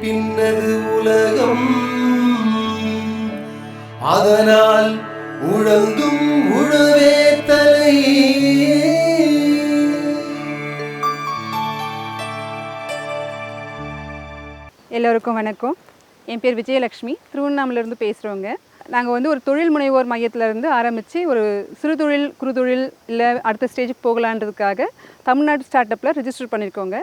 பின்னது உலகம். அதனால் உழந்தும் உழவே தலை. எல்லோருக்கும் வணக்கம். என் பேர் விஜயலட்சுமி திருவண்ணாமலேருந்து பேசுகிறவங்க நாங்கள் வந்து ஒரு தொழில் முனைவோர் மையத்திலேருந்து ஆரம்பித்து ஒரு சிறு தொழில் குறுதொழில் இல்லை அடுத்த ஸ்டேஜுக்கு போகலான்றதுக்காக தமிழ்நாடு ஸ்டார்ட் அப்பில் ரிஜிஸ்டர் பண்ணியிருக்கோங்க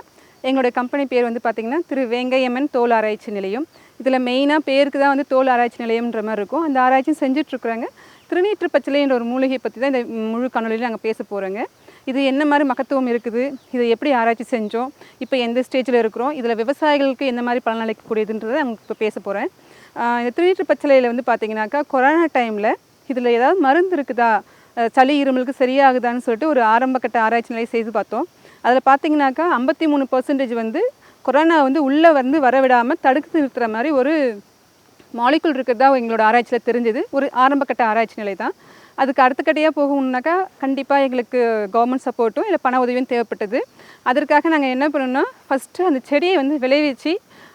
எங்களுடைய கம்பெனி பேர் வந்து பார்த்திங்கன்னா திரு வேங்கையம்மன் தோல் ஆராய்ச்சி நிலையம். இதில் மெயினாக பேருக்கு தான் வந்து தோல் ஆராய்ச்சி நிலையம்ன்ற மாதிரி இருக்கும். அந்த ஆராய்ச்சியும் செஞ்சுட்ருக்குறாங்க. திருநீற்று பச்சிலைன்ற ஒரு மூலிகை பற்றி தான் இந்த முழு காணொலியில் நாங்கள் பேச போகிறோங்க இது என்ன மாதிரி மகத்துவம் இருக்குது? இதை எப்படி ஆராய்ச்சி செஞ்சோம்? இப்போ எந்த ஸ்டேஜில் இருக்கிறோம்? இதில் விவசாயிகளுக்கு எந்த மாதிரி பலனளிக்கக்கூடியதுன்றதை நான் இப்போ பேச போகிறேன் இந்த திருநீற்று பச்சிலையில் வந்து பார்த்தீங்கன்னாக்கா கொரோனா டைமில் இதில் ஏதாவது மருந்து இருக்குதா? சளி இருமலுக்கு சரியாகுதான்னு சொல்லிட்டு ஒரு ஆரம்பக்கட்ட ஆராய்ச்சி நிலையை செய்து பார்த்தோம். அதில் பார்த்தீங்கன்னாக்கா ஐம்பத்தி மூணு பர்சன்டேஜ் வந்து கொரோனா வந்து உள்ளே வந்து வரவிடாமல் தடுத்து நிறுத்துகிற மாதிரி ஒரு மாலிகுல் இருக்கிறதா எங்களோட ஆராய்ச்சியில் தெரிஞ்சது. ஒரு ஆரம்பக்கட்ட ஆராய்ச்சி நிலை தான். அதுக்கு அடுத்த கட்டையாக போகணுன்னாக்கா கண்டிப்பாக எங்களுக்கு கவர்மெண்ட் சப்போர்ட்டும் இல்லை பண உதவியும் தேவைப்பட்டது. அதற்காக நாங்கள் என்ன பண்ணோம்னா ஃபஸ்ட்டு அந்த செடியை வந்து விளைவிச்சு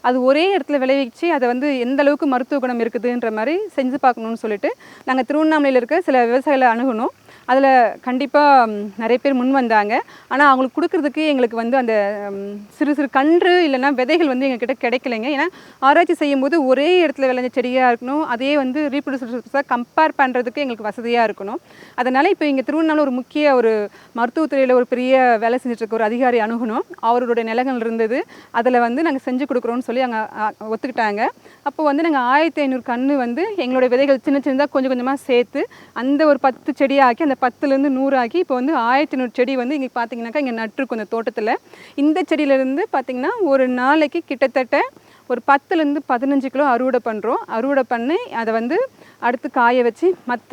அது ஒரே இடத்துல விளைவிச்சு அதை வந்து எந்த அளவுக்கு மருத்துவ குணம் இருக்குதுன்ற மாதிரி செஞ்சு பார்க்கணுன்னு சொல்லிட்டு நாங்கள் திருவண்ணாமலையில் இருக்க சில விவசாயிகளை அணுகணும். அதில் கண்டிப்பாக நிறைய பேர் முன் வந்தாங்க. ஆனால் அவங்களுக்கு கொடுக்கறதுக்கு எங்களுக்கு வந்து அந்த சிறு சிறு கன்று இல்லைன்னா விதைகள் வந்து எங்ககிட்ட கிடைக்கலைங்க. ஏன்னா ஆராய்ச்சி செய்யும்போது ஒரே இடத்துல விளைஞ்ச செடியாக இருக்கணும். அதே வந்து ரீப்ரொடியூசர்ஸாக கம்பேர் பண்ணுறதுக்கு எங்களுக்கு வசதியாக இருக்கணும். அதனால் இப்போ இங்கே திருவண்ணாமலை ஒரு முக்கிய ஒரு மருத்துவத்துறையில் ஒரு பெரிய வேலை செஞ்சிட்டுருக்க ஒரு அதிகாரி அணுகணும். அவருடைய நிலங்கள் இருந்தது. அதில் வந்து நாங்கள் செஞ்சு கொடுக்குறோன்னு சொல்லி அங்கே ஒத்துக்கிட்டாங்க. அப்போ வந்து நாங்கள் ஆயிரத்தி ஐநூறு கன்று வந்து எங்களுடைய விதைகள் சின்ன சின்னதாக கொஞ்சம் கொஞ்சமாக சேர்த்து அந்த ஒரு பத்து செடியாக்கி அந்த பத்துலேருந்து நூறாக்கி இப்போ வந்து ஆயிரத்தி நூறு செடி வந்து இங்கே பார்த்தீங்கன்னாக்கா இங்கே நட்டுருக்கும் இந்த தோட்டத்தில். இந்த செடியிலேருந்து பார்த்தீங்கன்னா ஒரு நாளைக்கு கிட்டத்தட்ட ஒரு பத்துலேருந்து பதினஞ்சு கிலோ அறுவடை பண்ணுறோம் அறுவடை பண்ணி அதை வந்து அடுத்து காய வச்சு மற்ற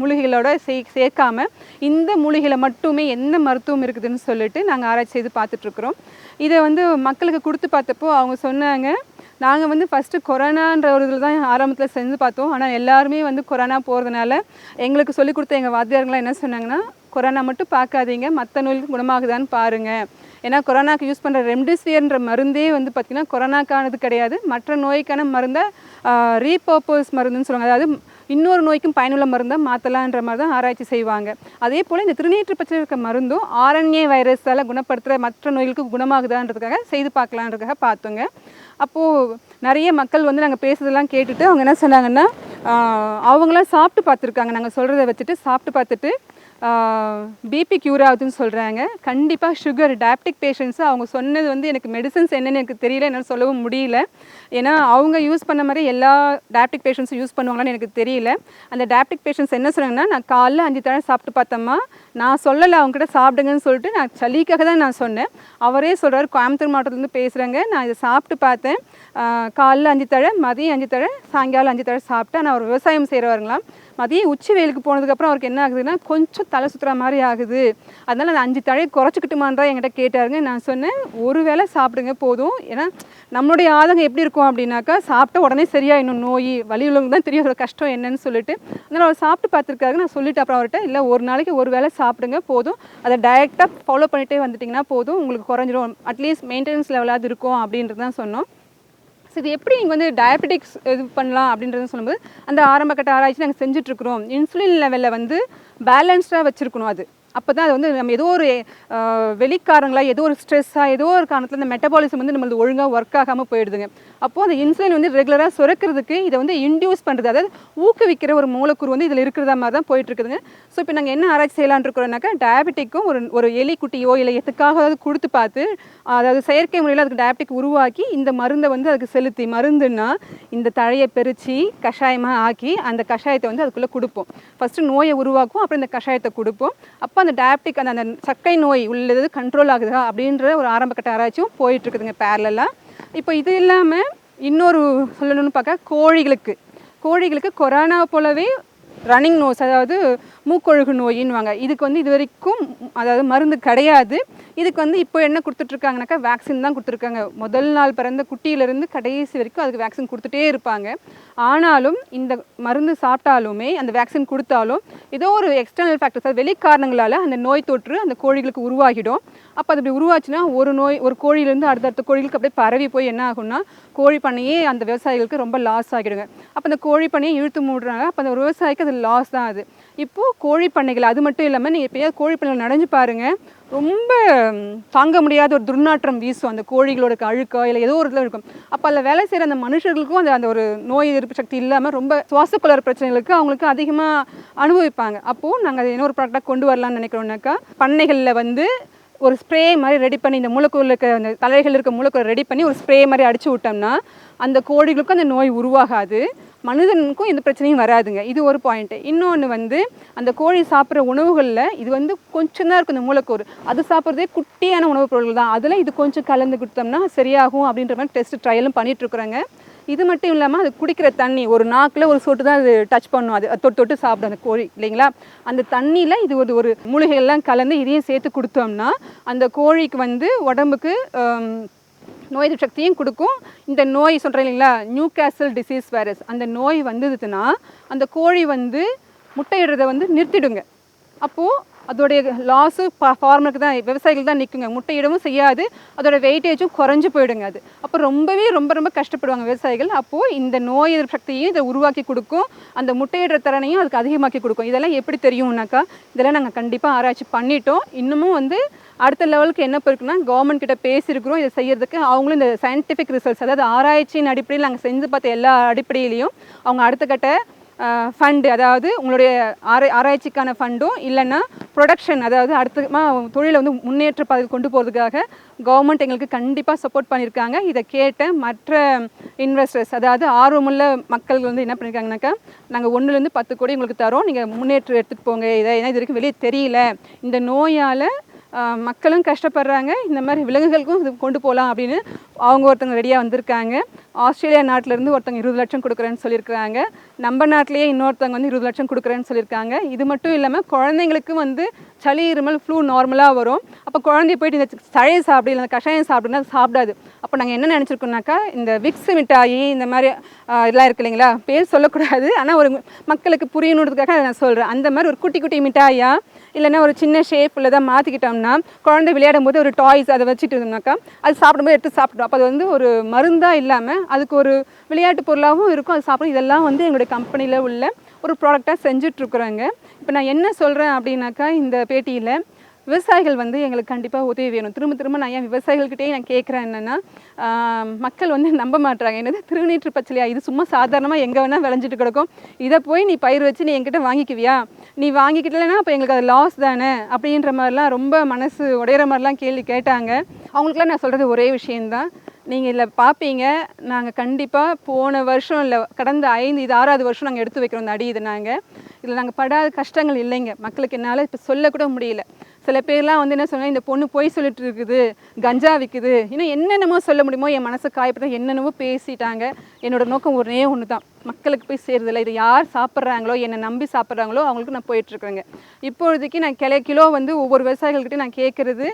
மூலிகைகளோட சே சேர்க்காமல் இந்த மூலிகையில் மட்டுமே என்ன மருத்துவம் இருக்குதுன்னு சொல்லிட்டு நாங்கள் ஆராய்ச்சி செய்து பார்த்துட்ருக்குறோம் இதை வந்து மக்களுக்கு கொடுத்து பார்த்தப்போ அவங்க சொன்னாங்க நாங்கள் வந்து ஃபஸ்ட்டு கொரோனான்ற ஒரு இதில் தான் ஆரம்பத்தில் செஞ்சு பார்த்தோம். ஆனால் எல்லாருமே வந்து கொரோனா போகிறதுனால எங்களுக்கு சொல்லிக் கொடுத்த எங்கள் வாத்தியாருங்களாம் என்ன சொன்னாங்கன்னா கொரோனா மட்டும் பார்க்காதீங்க மற்ற நோய்க்கு குணமாகுதான்னு பாருங்கள் ஏன்னா கொரோனாக்கு யூஸ் பண்ணுற ரெம்டெசிவியர்ன்ற மருந்தே வந்து பார்த்திங்கன்னா கொரோனாக்கானது கிடையாது. மற்ற நோய்க்கான மருந்தை ரீபர்பஸ் மருந்துன்னு சொல்லுவாங்க. அதாவது இன்னொரு நோய்க்கும் பயனுள்ள மருந்தை மாற்றலான்ற மாதிரி தான் ஆராய்ச்சி செய்வாங்க. அதே போல் இந்த திருநீற்று பச்சை இருக்க மருந்தும் ஆரண்ய வைரஸால் குணப்படுத்துகிற மற்ற நோய்களுக்கு குணமாகுதான்றதுக்காக செய்து பார்க்கலான்றதுக்காக பார்த்தோங்க. அப்போது நிறைய மக்கள் வந்து நாங்கள் பேசுறதெல்லாம் கேட்டுட்டு அவங்க என்ன சொன்னாங்கன்னா அவங்களாம் சாப்பிட்டு பார்த்துருக்காங்க. நாங்கள் சொல்கிறத வச்சுட்டு சாப்பிட்டு பார்த்துட்டு பிபி க்யூர் ஆகுதுன்னு சொல்கிறாங்க கண்டிப்பாக சுகர் டயபெட்டிக் பேஷண்ட்ஸு அவங்க சொன்னது வந்து எனக்கு மெடிசன்ஸ் என்னென்னு எனக்கு தெரியல என்னால் சொல்லவும் முடியல. ஏன்னா அவங்க யூஸ் பண்ண மாதிரி எல்லா டயபெட்டிக் பேஷண்ட்ஸும் யூஸ் பண்ணுவாங்களான்னு எனக்கு தெரியல. அந்த டயபெட்டிக் பேஷண்ட்ஸ் என்ன சொன்னாங்கன்னா நான் காலைல அஞ்சு தடவை சாப்பிட்டு பார்த்தோம்மா. நான் சொல்லலை அவங்ககிட்ட சாப்பிடுங்கன்னு சொல்லிட்டு நான் சளிக்காக தான் நான் சொன்னேன். அவரே சொல்கிறார் கோயம்புத்தூர் மாவட்டத்துலேருந்து பேசுகிறேங்க நான் இதை சாப்பிட்டு பார்த்தேன். காலைல அஞ்சு தழை மதியம் அஞ்சு தழை சாயங்காலம் அஞ்சு தழை சாப்பிட்டேன் நான் ஒரு விவசாயம் செய்கிறவருங்களாம் மதியம் உச்சி வெயிலுக்கு போனதுக்கப்புறம் அவருக்கு என்ன ஆகுதுன்னா கொஞ்சம் தலை சுற்றுற மாதிரி ஆகுது. அதனால் அந்த அஞ்சு தழையை குறைச்சிக்கிட்டுமான்றா என்கிட்ட கேட்டாருங்க. நான் சொன்னேன் ஒரு வேளை சாப்பிடுங்க போதும். ஏன்னா நம்மளுடைய ஆதங்கம் எப்படி இருக்கும் அப்படின்னாக்கா சாப்பிட்ட உடனே சரியாயிடும் நோய் வலி உள்ளவங்க தான் தெரியும் அதோட கஷ்டம் என்னன்னு சொல்லிட்டு. அதனால் அவர் சாப்பிட்டு பார்த்துருக்காரு நான் சொல்லிட்டு அப்புறம் அவர்கிட்ட இல்லை ஒரு நாளைக்கு ஒரு வேளை சாப்பிடுங்க போதும். அதை டைரெக்டாக ஃபாலோ பண்ணிகிட்டே வந்துட்டிங்கன்னா போதும் உங்களுக்கு குறைஞ்சிரும். அட்லீஸ்ட் மெயின்டெனன்ஸ் லெவலாவது இருக்கும் அப்படின்றது தான் சொன்னோம். ஸோ இது எப்படி நீங்கள் வந்து டயபெட்டிக்ஸ் இது பண்ணலாம் அப்படின்றது சொல்லும்போது அந்த ஆரம்பகட்ட ஆராய்ச்சி நாங்கள் செஞ்சுட்ருக்குறோம் இன்சுலின் லெவலில் வந்து பேலன்ஸ்டாக வச்சுருக்கணும் அது. அப்போ தான் அது வந்து நம்ம ஏதோ ஒரு வெளிக்காரங்களாக வெளிக்காரங்களா ஏதோ ஒரு ஸ்ட்ரெஸ்ஸாக ஏதோ ஒரு காரணத்தில் இந்த மெட்டபாலிசம் வந்து நம்மளுக்கு ஒழுங்காக ஒர்க் ஆகாமல் போயிடுதுங்க. அப்போது அந்த இன்சுலின் வந்து ரெகுலராக சுரக்கிறதுக்கு இதை வந்து இன்டியூஸ் பண்ணுறது அதாவது ஊக்குவிக்கிற ஒரு மூலக்கூறு வந்து இதில் இருக்கிறதா மாதிரி தான் போயிட்டுருக்குதுங்க. ஸோ இப்போ நாங்கள் என்ன ஆராய்ச்சி செய்யலாம்னு இருக்கிறோம்னாக்கா டயபெட்டிக்கும் ஒரு ஒரு எலிக்குட்டியோ இல்லை எதுக்காக கொடுத்து பார்த்து அதாவது செயற்கை முறையில் அதுக்கு டயபெட்டிக் உருவாக்கி இந்த மருந்தை வந்து அதுக்கு செலுத்தி மருந்துன்னா இந்த தழையை பெருச்சி கஷாயமாக ஆக்கி அந்த கஷாயத்தை வந்து அதுக்குள்ளே கொடுப்போம். ஃபஸ்ட்டு நோயை உருவாக்கும் அப்புறம் இந்த கஷாயத்தை கொடுப்போம். அப்போ அந்த டயபெட்டிக் அந்த அந்த சர்க்கரை நோய் உள்ளது கண்ட்ரோல் ஆகுதா அப்படின்ற ஒரு ஆரம்பக்கட்ட ஆராய்ச்சியும் போயிட்டு இருக்குதுங்க பேரலாக இப்போ இது இல்லாமல் இன்னொரு சொல்லணும்னு பார்க்க கோழிகளுக்கு. கோழிகளுக்கு கொரோனா போலவே ரன்னிங் நோஸ் அதாவது மூக்கொழுகு நோயின்வாங்க இதுக்கு வந்து இது வரைக்கும் அதாவது மருந்து கிடையாது. இதுக்கு வந்து இப்போ என்ன கொடுத்துட்ருக்காங்கனாக்கா வேக்சின் தான் கொடுத்துருக்காங்க. முதல் நாள் பிறந்த குட்டியிலேருந்து கடைசி வரைக்கும் அதுக்கு வேக்சின் கொடுத்துட்டே இருப்பாங்க. ஆனாலும் இந்த மருந்து சாப்பிட்டாலுமே அந்த வேக்சின் கொடுத்தாலும் ஏதோ ஒரு எக்ஸ்டர்னல் ஃபேக்டர்ஸ் அது வெளி காரணங்களால் அந்த நோய் தொற்று அந்த கோழிகளுக்கு உருவாகிடும். அப்போ அது அப்படி உருவாச்சுன்னா ஒரு நோய் ஒரு கோழியிலேருந்து அடுத்தடுத்த கோழிகளுக்கு அப்படியே பரவி போய் என்ன ஆகும்னா கோழி பண்ணையே அந்த விவசாயிகளுக்கு ரொம்ப லாஸ் ஆகிடுங்க. அப்போ அந்த கோழி பண்ணையை இழுத்து மூடுறாங்க. அப்போ அந்த விவசாயிக்கு அது லாஸ் தான் அது. இப்போது கோழி பண்ணைகள் அது மட்டும் இல்லாமல் நீங்கள் எப்பயாவது கோழி பண்ணைகள் நடைஞ்சு பாருங்கள் ரொம்ப தாங்க முடியாத ஒரு துர்நாற்றம் வீசும். அந்த கோழிகளோட அழுக்கோ இல்லை ஏதோ ஒரு இதில் இருக்கும். அப்போ அதில் வேலை செய்கிற அந்த மனுஷர்களுக்கும் அந்த அந்த ஒரு நோய் எதிர்ப்பு சக்தி இல்லாமல் ரொம்ப சுவாச பிரச்சனைகளுக்கு அவங்களுக்கு அதிகமாக அனுபவிப்பாங்க. அப்போது நாங்கள் அதை இன்னொரு ப்ராடக்டாக கொண்டு வரலாம்னு நினைக்கிறோன்னாக்கா பண்ணைகளில் வந்து ஒரு ஸ்ப்ரே மாதிரி ரெடி பண்ணி இந்த மூலக்கூறில் இருக்க அந்த தலைகள் இருக்க மூலக்கூறு ரெடி பண்ணி ஒரு ஸ்ப்ரே மாதிரி அடிச்சு விட்டோம்னா அந்த கோழிகளுக்கும் அந்த நோய் உருவாகாது. மனிதனுக்கும் எந்த பிரச்சனையும் வராதுங்க. இது ஒரு பாயிண்ட்டு இன்னொன்று வந்து அந்த கோழி சாப்பிட்ற உணவுகளில் இது வந்து கொஞ்சம் தான் இருக்கும் இந்த மூலக்கூறு அது சாப்பிட்றதே குட்டியான உணவுப் பொருட்கள் தான். அதில் இது கொஞ்சம் கலந்து கொடுத்தோம்னா சரியாகும் அப்படின்ற மாதிரி டெஸ்ட் ட்ரையலும் பண்ணிகிட்ருக்குறோங்க இது மட்டும் இல்லாமல் அது குடிக்கிற தண்ணி ஒரு நாக்கில் ஒரு சொட்டு தான் அது டச் பண்ணும். அது தொட்டு தொட்டு சாப்பிடும் அந்த கோழி இல்லைங்களா? அந்த தண்ணியில் இது ஒரு ஒரு மூலிகைகள்லாம் கலந்து இதையும் சேர்த்து கொடுத்தோம்னா அந்த கோழிக்கு வந்து உடம்புக்கு நோய் எதிர்ப்பு சக்தியும் கொடுக்கும். இந்த நோய் சொல்கிறேன் இல்லைங்களா? நியூ கேசல் டிசீஸ் வைரஸ் அந்த நோய் வந்ததுன்னா அந்த கோழி வந்து முட்டையிடுறதை வந்து நிறுத்திடுங்க. அப்போது அதோடைய லாஸு ஃபார்மருக்கு தான் விவசாயிகள் தான் நிற்குங்க முட்டையிடவும் செய்யாது அதோட வெயிட்டேஜும் குறைஞ்சு போயிடுங்க அது. அப்போ ரொம்பவே ரொம்ப ரொம்ப கஷ்டப்படுவாங்க விவசாயிகள். அப்போது இந்த நோய் எதிர்ப்பு சக்தியையும் இதை உருவாக்கி கொடுக்கும். அந்த முட்டையிடுற திறனையும் அதுக்கு அதிகமாக்கி கொடுக்கும். இதெல்லாம் எப்படி தெரியும்னாக்கா இதெல்லாம் நாங்கள் கண்டிப்பாக ஆராய்ச்சி பண்ணிட்டோம். இன்னமும் வந்து அடுத்த லெவலுக்கு என்ன இருக்குன்னா கவர்மெண்ட் கிட்ட பேசியிருக்கிறோம். இதை செய்யறதுக்கு அவங்களும் இந்த சயின்டிஃபிக் ரிசல்ட்ஸ் அதாவது ஆராய்ச்சியின் அடிப்படையில் நாங்கள் செஞ்சு பார்த்த எல்லா அடிப்படையிலையும் அவங்க அடுத்த கட்ட ஃபண்டு அதாவது உங்களுடைய ஆரா ஆராய்ச்சிக்கான ஃபண்டும் இல்லைன்னா ப்ரொடக்ஷன் அதாவது அடுத்தமாக தொழிலை வந்து முன்னேற்ற பாதையில் கொண்டு போகிறதுக்காக கவர்மெண்ட் எங்களுக்கு கண்டிப்பாக சப்போர்ட் பண்ணியிருக்காங்க. இதை கேட்ட மற்ற இன்வெஸ்டர்ஸ் அதாவது ஆர்வமுள்ள மக்கள் வந்து என்ன பண்ணியிருக்காங்கனாக்கா நாங்கள் ஒன்றுலேருந்து பத்து கோடி உங்களுக்கு தரோம். நீங்கள் முன்னேற்றம் எடுத்துகிட்டு போங்க. இதை ஏன்னா இது வரைக்கும் வெளியே தெரியல. இந்த நோயால் மக்களும் கஷ்டப்படுறாங்க. இந்த மாதிரி விலங்குகளுக்கும் இது கொண்டு போகலாம் அப்படின்னு அவங்க ஒருத்தவங்க ரெடியாக வந்திருக்காங்க. ஆஸ்திரேலியா நாட்டிலேருந்து ஒருத்தவங்க இருபது லட்சம் கொடுக்குறேன்னு சொல்லியிருக்காங்க நம்ம நாட்டிலேயே இன்னொருத்தவங்க வந்து இருபது லட்சம் கொடுக்குறேன்னு சொல்லியிருக்காங்க. இது மட்டும் இல்லாமல் குழந்தைங்களுக்கு வந்து சளி இருமல் ஃப்ளூ நார்மலாக வரும். அப்போ குழந்தைய போயிட்டு இந்த சழையை சாப்பிடு இல்லை கஷாயம் சாப்பிடுன்னா அது சாப்பிடாது. அப்போ நாங்கள் என்ன நினச்சிருக்கோம்னாக்கா இந்த விக்ஸ் மிட்டாயி இந்த மாதிரி இதெல்லாம் இருக்கு இல்லைங்களா? பேர் சொல்லக்கூடாது. ஆனால் ஒரு மக்களுக்கு புரியணுன்றதுக்காக அதை நான் சொல்கிறேன் அந்த மாதிரி ஒரு குட்டி குட்டி மிட்டாயா இல்லைன்னா ஒரு சின்ன ஷேப்பில் தான் மாற்றிக்கிட்டோம்னா குழந்தை விளையாடும் போது ஒரு டாய்ஸ் அதை வச்சுட்டு இருந்தோம்னாக்கா அது சாப்பிடும்போது எடுத்து சாப்பிடும். அப்போ அது வந்து ஒரு மருந்தாக இல்லாமல் அதுக்கு ஒரு விளையாட்டு பொருளாகவும் இருக்கும். அது சாப்பிடும். இதெல்லாம் வந்து எங்களுடைய கம்பெனியில் உள்ள ஒரு ப்ராடக்டாக செஞ்சுட்ருக்குறோங்க இப்போ நான் என்ன சொல்கிறேன் அப்படின்னாக்கா இந்த பேட்டியில் விவசாயிகள் வந்து எங்களுக்கு கண்டிப்பாக உதவி வேணும். திரும்ப திரும்ப நான் ஏன் விவசாயிகள்கிட்டே நான் கேட்குறேன் என்னென்னா மக்கள் வந்து நம்ப மாட்டுறாங்க என்னது? திருநீற்று பச்சலையா? இது சும்மா சாதாரணமாக எங்கே வேணால் விளைஞ்சிட்டு கிடக்கும். இதை போய் நீ பயிர் வச்சு நீ எங்கிட்ட வாங்கிக்குவியா? நீ வாங்கிக்கிட்டலைன்னா அப்போ எங்களுக்கு அது லாஸ் தானே? அப்படின்ற மாதிரிலாம் ரொம்ப மனசு உடையிற மாதிரிலாம் கேள்வி கேட்டாங்க. அவங்களுக்குலாம் நான் சொல்கிறது ஒரே விஷயந்தான் நீங்கள் இதில் பார்ப்பீங்க நாங்கள் கண்டிப்பாக போன வருஷம் இல்லை கடந்த ஐந்து இது ஆறாவது வருஷம் நாங்கள் எடுத்து வைக்கிறோம் இந்த அடி இது நாங்கள் இதில் நாங்கள் படாத கஷ்டங்கள் இல்லைங்க. மக்களுக்கு என்னால் இப்போ சொல்லக்கூட முடியல. சில பேர்லாம் வந்து என்ன சொன்னால் இந்த பொண்ணு பொய் சொல்லிட்டு இருக்குது கஞ்சா விற்குது இன்னும் என்னென்னமோ சொல்ல முடியுமோ என் மனசை காயப்பட்ட என்னென்னமோ பேசிட்டாங்க. என்னோடய நோக்கம் ஒரே ஒன்று தான் மக்களுக்கு போய் சேருதில்லை இது யார் சாப்பிட்றாங்களோ என்னை நம்பி சாப்பிட்றாங்களோ அவங்களுக்கு நான் போயிட்டுருக்கேங்க. இப்பொழுதைக்கு நான் கிளை கிலோ வந்து ஒவ்வொரு விவசாயிகள்கிட்ட நான் கேட்குறது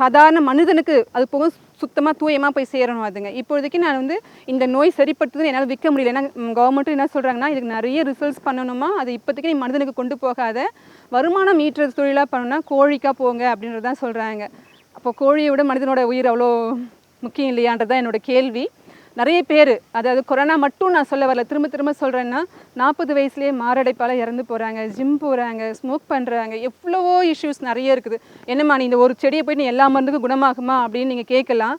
சாதாரண மனிதனுக்கு அது போக சுத்தமாக தூயமாக போய் சேரணும் அதுங்க. இப்போதைக்கு நான் வந்து இந்த நோய் சரிப்பட்டதுன்னு என்னால் விற்க முடியல. ஏன்னா கவர்மெண்ட்டும் என்ன சொல்கிறாங்கன்னா இதுக்கு நிறைய ரிசல்ட்ஸ் பண்ணணுமா? அது இப்போதைக்கு நீ மனிதனுக்கு கொண்டு போகாத. வருமானம் ஈட்டுறது தொழிலாக பண்ணணும்னா கோழிக்காக போங்க அப்படின்றது தான் சொல்கிறாங்க அப்போ கோழியை விட மனிதனோட உயிர் அவ்வளோ முக்கியம் இல்லையான்றது தான் என்னோட கேள்வி. நிறைய பேர் அதாவது கொரோனா மட்டும் நான் சொல்ல வரல திரும்ப திரும்ப சொல்கிறேன்னா நாற்பது வயசுலேயே மாரடைப்பால் இறந்து போகிறாங்க ஜிம் போகிறாங்க ஸ்மோக் பண்ணுறாங்க எவ்வளவோ இஷ்யூஸ் நிறைய இருக்குது. என்னம்மா நீ இந்த ஒரு செடியை போய் நீ எல்லா மருந்துக்கும் குணமாகுமா அப்படின்னு நீங்கள் கேட்கலாம்.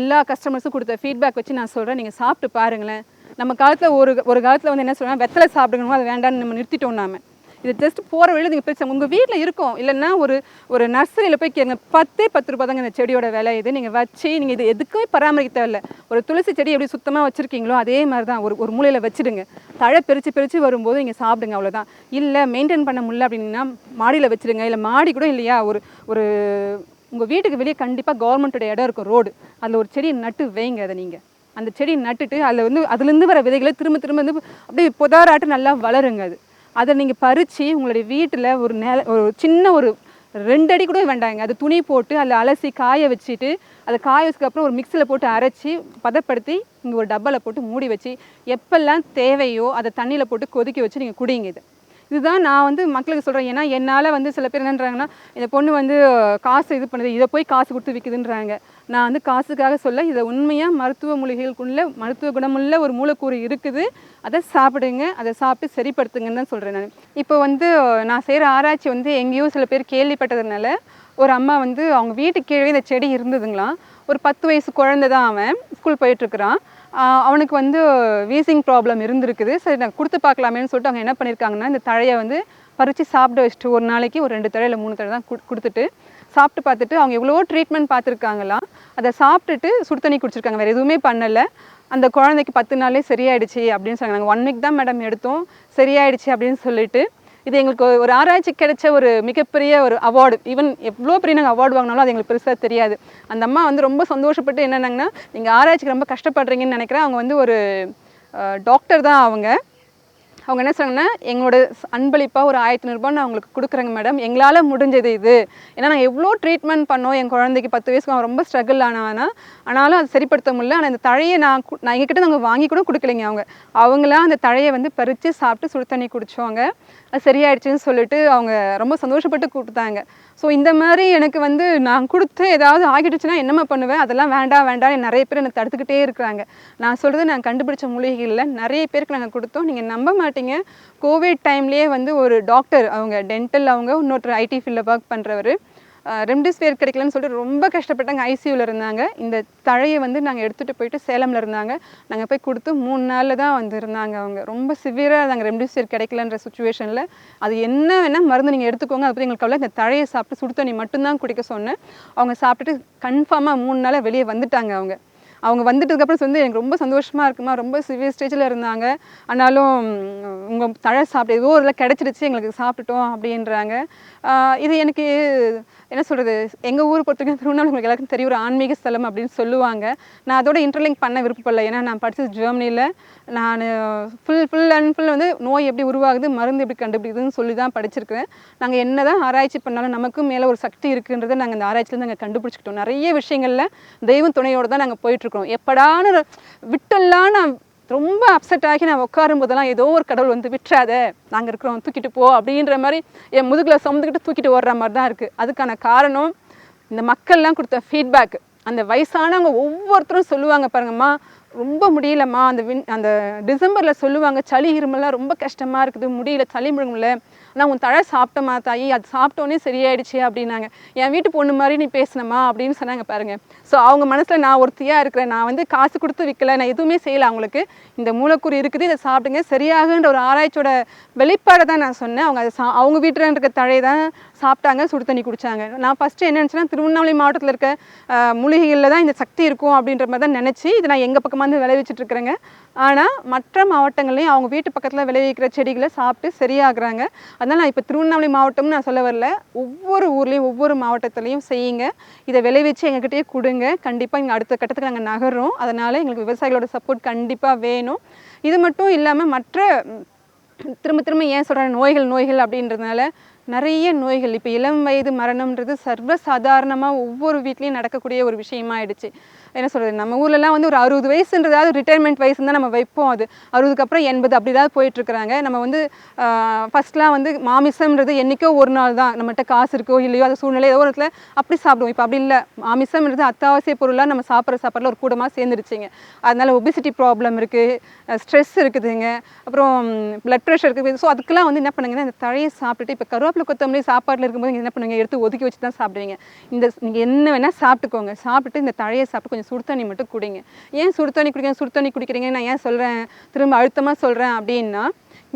எல்லா கஸ்டமர்ஸும் கொடுத்த ஃபீட்பேக் வச்சு நான் சொல்கிறேன் நீங்கள் சாப்பிட்டு பாருங்களேன். நம்ம காலத்தில் ஒரு ஒரு காலத்தில் வந்து என்ன சொல்கிறாங்க வெத்தலை சாப்பிடுங்கணும் அது வேண்டாம்னு நம்ம நிறுத்திட்டோம் நாம. இது ஜஸ்ட் போகிற வழியில் நீங்கள் பிரச்சனை உங்கள் வீட்டில் இருக்கும். இல்லைன்னா ஒரு ஒரு நர்சரியில் போய் கேளுங்க. பத்தே பத்து ரூபா தாங்க இந்த செடியோட விலை. இது நீங்கள் வச்சு நீங்கள் இது எதுக்குமே பராமரிக்க தேவையில்ல. ஒரு துளசி செடி எப்படி சுத்தமாக வச்சுருக்கீங்களோ அதே மாதிரி தான் ஒரு ஒரு மூலையில் வச்சுடுங்க. தழை பிரித்து பிரித்து வரும்போது நீங்கள் சாப்பிடுங்க அவ்வளோதான் இல்லை மெயின்டைன் பண்ண முடியல அப்படின்னா மாடியில் வச்சுடுங்க. இல்லை மாடி கூட இல்லையா? ஒரு ஒரு உங்கள் வீட்டுக்கு வெளியே கண்டிப்பாக கவர்மெண்ட்டோட இடம் இருக்கும் ரோடு அதில் ஒரு செடியை நட்டு வைங்க அதை நீங்கள் அந்த செடியை நட்டுட்டு அதில் வந்து அதுலேருந்து வர விதைகளை திரும்ப திரும்ப வந்து அப்படியே புதாராட்டு நல்லா வளருங்க அது. அதை நீங்கள் பறித்து உங்களுடைய வீட்டில் ஒரு நில ஒரு சின்ன ஒரு ரெண்டு அடி கூட வேண்டாங்க. அது துணி போட்டு அதில் அலசி காய வச்சுட்டு அதை காய வச்சதுக்கப்புறம் ஒரு மிக்சியில் போட்டு அரைச்சி பதப்படுத்தி இங்கே ஒரு டப்பாவில் போட்டு மூடி வச்சு எப்பெல்லாம் தேவையோ அதை தண்ணியில் போட்டு கொதிக்க வச்சு நீங்கள் குடிங்க இது. இதுதான் நான் வந்து மக்களுக்கு சொல்கிறேன் ஏன்னா என்னால் வந்து சில பேர் என்னன்றாங்கன்னா இந்த பொண்ணு வந்து காசு இது பண்ணுது இதை போய் காசு கொடுத்து விற்குதுன்றாங்க நான் வந்து காசுக்காக சொல்ல இதை உண்மையாக மருத்துவ மூலிகைகளுக்குள்ள மருத்துவ குணமுள்ள ஒரு மூலக்கூறு இருக்குது. அதை சாப்பிடுங்க அதை சாப்பிட்டு சரிப்படுத்துங்கன்னு தான் சொல்கிறேன் நான். இப்போ வந்து நான் செய்கிற ஆராய்ச்சி வந்து எங்கேயோ சில பேர் கேள்விப்பட்டதுனால ஒரு அம்மா வந்து அவங்க வீட்டுக்கு கீழே இந்த செடி இருந்ததுங்களாம். ஒரு பத்து வயசு குழந்தை தான் அவன். ஸ்கூல் போயிட்டுருக்குறான். அவனுக்கு வந்து வீசிங் ப்ராப்ளம் இருந்திருக்குது. சரி நான் கொடுத்து பார்க்கலாமேன்னு சொல்லிட்டு அவங்க என்ன பண்ணியிருக்காங்கன்னா இந்த தழையை வந்து பறித்து சாப்பிட வச்சுட்டு ஒரு நாளைக்கு ஒரு ரெண்டு தழையில் மூணு தழை தான் குடு- கொடுத்துட்டு சாப்பிட்டு பார்த்துட்டு அவங்க எவ்வளோ ட்ரீட்மெண்ட் பார்த்துருக்காங்களாம். அதை சாப்பிட்டுட்டு சுடு தண்ணி குடிச்சிருக்காங்க. வேறு எதுவுமே பண்ணலை. அந்த குழந்தைக்கு பத்து நாளே சரியாயிடுச்சு அப்படின்னு சொன்னாங்க. நாங்கள் ஒன் வீக் தான் மேடம் எடுத்தோம். சரியாயிடுச்சு அப்படின்னு சொல்லிட்டு இது எங்களுக்கு ஒரு ஆராய்ச்சி கிடைச்ச ஒரு மிகப்பெரிய ஒரு அவார்டு ஈவன் எவ்வளோ பெரிய நாங்கள் அவார்டு வாங்கினாலும் அது எங்களுக்கு பெருசாக தெரியாது. அந்த அம்மா வந்து ரொம்ப சந்தோஷப்பட்டு என்னென்னாங்கன்னா நீங்கள் ஆராய்ச்சிக்கு ரொம்ப கஷ்டப்படுறீங்கன்னு நினைக்கிறேன். அவங்க வந்து ஒரு டாக்டர் தான் அவங்க. அவங்க என்ன சொன்னாங்கன்னா எங்களோட அன்பளிப்பாக ஒரு ஆயிரத்தி நூறுரூபா நான் உங்களுக்கு கொடுக்குறேங்க மேடம். எங்களால் முடிஞ்சது இது. ஏன்னா நாங்கள் எவ்வளோ ட்ரீட்மெண்ட் பண்ணோம் என் குழந்தைக்கு பத்து வயசுக்கு அவன் ரொம்ப ஸ்ட்ரகிள் ஆனவனா ஆனாலும் அது சரிப்படுத்த முடியல. ஆனால் இந்த தழையை நான் நான் எங்ககிட்ட நாங்கள் வாங்கி கூட கொடுக்கலைங்க அவங்க. அவங்களாம் அந்த தழையை வந்து பறித்து சாப்பிட்டு சுடு தண்ணி குடிச்சவங்க அது சரியாயிடுச்சுன்னு சொல்லிட்டு அவங்க ரொம்ப சந்தோஷப்பட்டு கூப்பிட்டாங்க. ஸோ இந்த மாதிரி எனக்கு வந்து நான் கொடுத்து ஏதாவது ஆகிடுச்சுன்னா என்னம்மா பண்ணுவேன்? அதெல்லாம் வேண்டாம் வேண்டாம். நிறைய பேர் என்னை தடுத்துக்கிட்டே இருக்கிறாங்க. நான் சொல்கிறது நான் கண்டுபிடிச்ச மூலிகைகளில் நிறைய பேருக்கு நாங்கள் கொடுத்தோம். நீங்கள் நம்ப மாட்டீங்க. கோவிட் டைம்லேயே வந்து ஒரு டாக்டர் அவங்க டென்டல் அவங்க இன்னொருத்தர் ஐடி ஃபீல்டில் ஒர்க் பண்ணுறவர் ரெம்டிசிவியர் கிடைக்கலன்னு சொல்லிட்டு ரொம்ப கஷ்டப்பட்டாங்க ஐசியூவில் இருந்தாங்க. இந்த தழையை வந்து நாங்கள் எடுத்துகிட்டு போயிட்டு சேலமில் இருந்தாங்க. நாங்கள் போய் கொடுத்து மூணு நாளில் தான் வந்து இருந்தாங்க அவங்க. ரொம்ப சிவியராக இருந்தாங்க ரெம்டிசிவியர் கிடைக்கலன்ற சுச்சுவேஷனில் அது என்ன வேணால் மருந்து நீங்கள் எடுத்துக்கோங்க. அதை எங்களுக்கு கவலை இந்த தழையை சாப்பிட்டு சுடு தண்ணி மட்டும்தான் குடிக்க சொன்னேன். அவங்க சாப்பிட்டுட்டு கன்ஃபார்மாக மூணு நாளாக வெளியே வந்துட்டாங்க அவங்க. அவங்க வந்துட்டதுக்கப்புறம் வந்து எனக்கு ரொம்ப சந்தோஷமாக இருக்குமா ரொம்ப சிவியர் ஸ்டேஜில் இருந்தாங்க. ஆனாலும் உங்கள் தழை சாப்பிட்டு ஏதோ ஒரு இதில் கிடச்சிருச்சு எங்களுக்கு சாப்பிட்டுட்டோம் அப்படின்றாங்க. இது எனக்கு என்ன சொல்கிறது எங்கள் ஊர் பொறுத்த வரைக்கும் திருவண்ணாமலை உங்களுக்கு எல்லாருக்கும் தெரிய ஒரு ஆன்மீக ஸ்தலம் அப்படின்னு சொல்லுவாங்க. நான் அதோட இன்டர்லிங்க் பண்ண விருப்பப்படல. ஏன்னா நான் படித்தது ஜெர்மனியில் நான் ஃபுல் ஃபுல் அண்ட் ஃபுல் வந்து நோய் எப்படி உருவாகுது மருந்து எப்படி கண்டுபிடிக்குதுன்னு சொல்லி தான் படிச்சிருக்கிறேன். நாங்கள் என்ன தான் ஆராய்ச்சி பண்ணாலும் நமக்கும் மேலே ஒரு சக்தி இருக்குன்றதை நாங்கள் இந்த ஆராய்ச்சியில் நாங்கள் கண்டுபிடிச்சிக்கிட்டோம். நிறைய விஷயங்களில் தெய்வம் துணையோடு தான் நாங்கள் போயிட்டுருக்கோம் எப்படான்னு எப்படான விட்டெல்லாம் நான் ரொம்ப அப்செட் ஆகி நான் உட்காரும் போதெல்லாம் ஏதோ ஒரு கடவுள் வந்து விட்டுறாத நாங்கள் இருக்கிறோம் தூக்கிட்டு போ அப்படின்ற மாதிரி என் முதுகில் சுமந்துக்கிட்டு தூக்கிட்டு ஓடுற மாதிரி தான் இருக்குது அதுக்கான காரணம் இந்த மக்கள்லாம் கொடுத்த ஃபீட்பேக் அந்த வயசானவங்க ஒவ்வொருத்தரும் சொல்லுவாங்க பாருங்கம்மா ரொம்ப முடியலம்மா அந்த வின் அந்த டிசம்பரில் சொல்லுவாங்க சளி இருமல்லாம் ரொம்ப கஷ்டமாக இருக்குது முடியல சளி முழுங்கல நான் உன் தழை சாப்பிட்டமா தாயி அது சாப்பிட்டோன்னே சரியாயிடுச்சு அப்படின்னாங்க. என் வீட்டு பொண்ணு மாதிரி நீ பேசினமா அப்படின்னு சொன்னாங்க பாருங்க. ஸோ அவங்க மனசில் நான் ஒருத்தியாக இருக்கிறேன். நான் வந்து காசு கொடுத்து விற்கல நான் எதுவுமே செய்யலை அவங்களுக்கு. இந்த மூலக்கூறு இருக்குது இதை சாப்பிடுங்க. சரியாகுன்ற ஒரு ஆராய்ச்சியோட வெளிப்பாடை தான் நான் சொன்னேன். அவங்க அதை சா அவங்க வீட்டில் இருக்க தழையை தான் சாப்பிட்டாங்க சுடு தண்ணி குடித்தாங்க நான் ஃபஸ்ட்டு என்ன நினச்சேன்னா திருவண்ணாமலை மாவட்டத்தில் இருக்க மூலிகைகளில் தான் இந்த சக்தி இருக்கும் அப்படின்ற மாதிரி தான் நினச்சி இது நான் எங்கள் பக்கமாக வந்து விளைவிச்சிட்டு இருக்கிறேங்க. ஆனால் மற்ற மாவட்டங்கள்லையும் அவங்க வீட்டு பக்கத்தில் விளைவிக்கிற செடிகளை சாப்பிட்டு சரியாகிறாங்க. அதனால் நான் இப்போ திருவண்ணாமலை மாவட்டம்னு நான் சொல்ல வரல. ஒவ்வொரு ஊர்லேயும் ஒவ்வொரு மாவட்டத்துலேயும் செய்யுங்க. இதை விளைவிச்சு எங்ககிட்டயே கொடுங்க. கண்டிப்பாக இங்கே அடுத்த கட்டத்துக்கு நாங்கள் நகர்றோம். அதனால் எங்களுக்கு விவசாயிகளோட சப்போர்ட் கண்டிப்பாக வேணும். இது மட்டும் இல்லாமல் மற்ற திரும்ப திரும்ப ஏன் சொல்கிறேன் நோய்கள் நோய்கள் அப்படின்றதுனால நிறைய நோய்கள். இப்போ இளம் வயது மரணம்ன்றது சர்வ சாதாரணமாக ஒவ்வொரு வீட்லேயும் நடக்கக்கூடிய ஒரு விஷயமா ஆயிடுச்சு என்ன சொல்கிறது நம்ம ஊர்லலாம் வந்து ஒரு அறுபது வயசுன்றதாவது ரிட்டையர்மெண்ட் வயசு தான் நம்ம வைப்போம் அது. அறுபதுக்கு அப்புறம் எண்பது அப்படி தான் போயிட்டுருக்குறாங்க. நம்ம வந்து ஃபஸ்ட்லாம் வந்து மாமிசம்ன்றது என்றைக்கோ ஒரு நாள் தான். நம்மகிட்ட காசு இருக்கோ இல்லையோ அது சூழ்நிலை ஏதோ ஒரு இடத்துல அப்படி சாப்பிடுவோம். இப்போ அப்படி இல்லை. மாமிசம்ன்றது அத்தியாவசிய பொருளாக நம்ம சாப்பிட்ற சாப்பாட்டில் ஒரு கூடமாக சேர்ந்துருச்சிங்க. அதனால் ஒபிசிட்டி ப்ராப்ளம் இருக்குது ஸ்ட்ரெஸ் இருக்குதுங்க. அப்புறம் பிளட் ப்ரெஷர் இருக்குது ஸோ அதுக்கெல்லாம் வந்து என்ன பண்ணுங்கன்னா இந்த தழையை சாப்பிட்டுட்டு இப்போ கருவேப்பிலை கொத்தமல்லி சாப்பாட்டில் இருக்கும்போது நீங்கள் என்ன பண்ணுவீங்க எடுத்து ஒதுக்கி வச்சு தான் சாப்பிடுவீங்க. இந்த நீங்கள் என்ன வேணால் சாப்பிட்டுக்கோங்க. சாப்பிட்டு இந்த தழையை சாப்பிட்டு கொஞ்சம் சுடு தண்ணி மட்டும் குடிங்க. ஏன் சுடு தண்ணி குடிக்கிறீங்க சுடு தண்ணி குடிக்கிறீங்க நான் ஏன் சொல்கிறேன் திரும்ப அழுத்தமாக சொல்கிறேன் அப்படின்னா